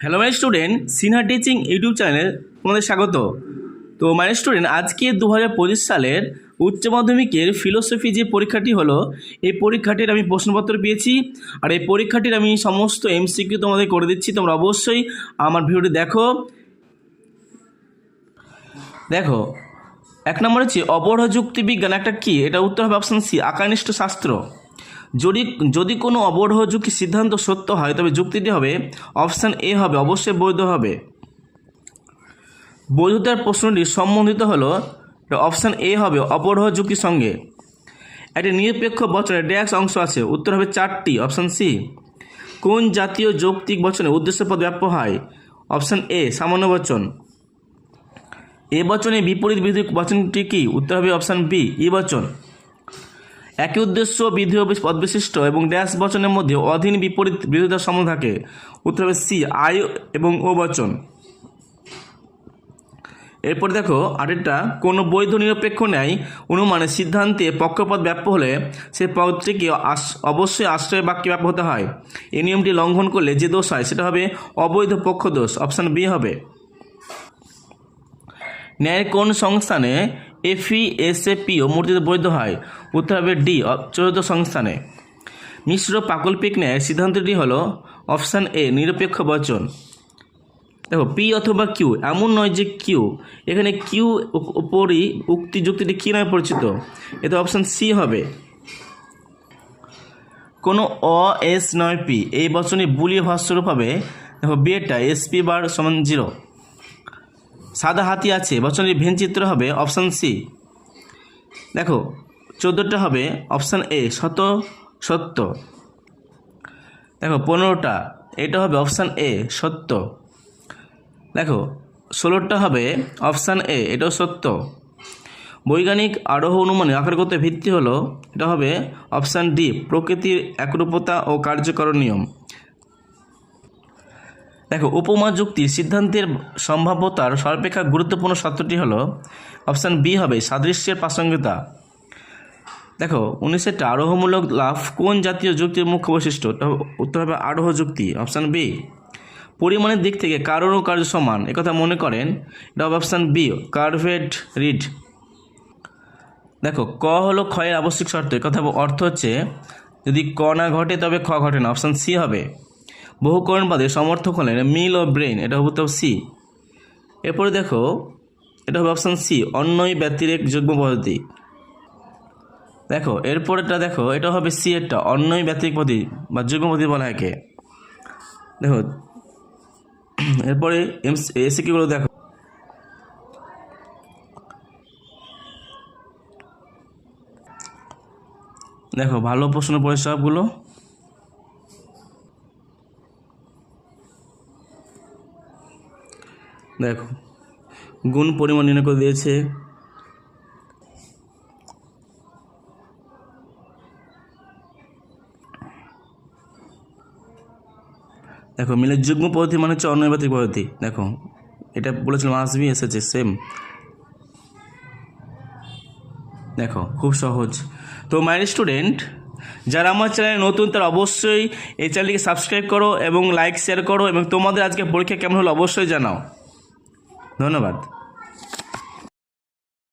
Hello my student Sinha teaching YouTube channel তোমাদের স্বাগত। তো মাই স্টুডেন্ট আজকে দু হাজার পঁচিশ সালের উচ্চ মাধ্যমিকের ফিলোসফি যে পরীক্ষাটি হলো, এই পরীক্ষাটির আমি প্রশ্নপত্র পেয়েছি। আর এই পরীক্ষাটির আমি সমস্ত এমসিকিউ তোমাদের করে দিচ্ছি। তোমরা অবশ্যই আমার ভিডিওটি দেখো। দেখো, এক নম্বর হচ্ছে অবরোহ যুক্তি বিজ্ঞান একটা কি? এটা উত্তর হবে অপশান সি আকানিষ্ঠ শাস্ত্র। যদি যদি কোনো অবরোহ যুক্তি সিদ্ধান্ত সত্য হয়, তবে যুক্তিটি হবে, অপশান এ হবে, অবশ্যই বৈধ হবে। বৈধতার প্রশ্নটি সম্বন্ধিত হল, অপশান এ হবে, অবরোহ যুক্তির সঙ্গে। একটি নিরপেক্ষ বচনে ড্যাক্স অংশ আছে, উত্তর হবে চারটি, অপশান সি। কোন জাতীয় যৌক্তিক বচনে উদ্দেশ্যপদ ব্যাপ্য হয়? অপশান এ, সামান্য বচন। এ বচনে বিপরীত বিধি বচনটি কি? উত্তর হবে অপশান বি, ই বচন। একই উদ্দেশ্য বিধি ও পদবিশিষ্ট এবং ড্যাশ বচনের মধ্যে অধীন বিপরীত বিরোধিতার সম্বন্ধ থাকে। উত্তর হবে সি আই এবং ও বচন। এরপর দেখো, আরেকটা, কোনো বৈধ নিরপেক্ষ ন্যায় অনুমানের সিদ্ধান্তে পক্ষপদ ব্যাপ্য হলে সে পদটিকে অবশ্যই আশ্রয় বাক্যে ব্যাপ্য হতে হয়। এই নিয়মটি লঙ্ঘন করলে যে দোষ হয় সেটা হবে অবৈধ পক্ষ দোষ, অপশান বি হবে। ন্যায়ের কোন সংস্থানে এফি এস এ পি ও মূর্তিতে বৈধ হয়। উত্তর হবে ডি চতুর্থ সংস্থানে। মিশ্র পাকল্পিক ন্যায় সিদ্ধান্তটি হল অপশান এ, নিরপেক্ষ বচন। দেখো, পি অথবা কিউ, এমন নয় যে কিউ। এখানে কিউ উপরই উক্তি যুক্তিটি কী নামে পরিচিত? এতে অপশান সি হবে। কোনো অ, এস নয় পি, এই বচনে বুলিয়ে ভাষ্যরূপ হবে, দেখো, বিয়েটা, এস পি বার সমান জিরো। সাদা হাতি আছে বচনের ভেন চিত্র হবে অপশান সি। দেখো, চোদ্দোটা হবে অপশান এ, শত, সত্য। দেখো, পনেরোটা, এটা হবে অপশান এ, সত্য। দেখো, ষোলোটা হবে অপশান এ, এটাও সত্য। বৈজ্ঞানিক আরোহ অনুমানে আকারগত ভিত্তি হলো, এটা হবে অপশান ডি, প্রকৃতির একরূপতা ও কার্যকর নিয়ম। দেখো, উপমা যুক্তির সিদ্ধান্তের সম্ভাব্যতার সর্বাপেক্ষা গুরুত্বপূর্ণ শর্তটি হলো, অপশান বি হবে সাদৃশ্যের প্রাসঙ্গিকতা। দেখো, উনিশেরটা, আরোহমূলক লাভ কোন জাতীয় যুক্তির মুখ্য বৈশিষ্ট্য? উত্তর হবে আরোহ যুক্তি, অপশান বি। পরিমাণের দিক থেকে কারণ ও কার্য সমান, একথা মনে করেন, এটা হবে অপশান বি, কার্ভেড রিড। দেখো, ক হলো ক্ষয়ের আবশ্যিক শর্ত কথা অর্থ হচ্ছে, যদি ক না ঘটে তবে খ ঘটে না, অপশান সি হবে বহুকরণবাদে সমর্থক হলেন মিল ও ব্রেন এটা হবে উত্তর সি এরপরে দেখো, এটা হবে অপশান সি অন্যই ব্যতিরেক যুগ্ম পদ্ধতি। দেখো এরপরেটা দেখো, এটা হবে সি এরটা অন্যই ব্যতিরেক পদ্ধতি, বা যুগ্ম পদ্ধতি বলা হয় দেখো, এরপরে এসিকিউগুলো দেখো। দেখো, ভালো প্রশ্ন পড়ে সবগুলো। দেখো, গুণ পরিমাণ নির্ণয় করে দিয়েছে। দেখো, মিলের যুগ্ম পদ্ধতি মানে হচ্ছে অন্যবাতিক পদ্ধতি। দেখো, এটা বলেছিলাম আসবি এসেছে সেম দেখো, খুব সহজ। তো মাই স্টুডেন্ট যারা আমার চ্যানেলে নতুন, তারা অবশ্যই এই চ্যানেলটিকে সাবস্ক্রাইব করো এবং লাইক শেয়ার করো এবং তোমাদের আজকে পরীক্ষা কেমন হলো অবশ্যই জানাও। ধন্যবাদ।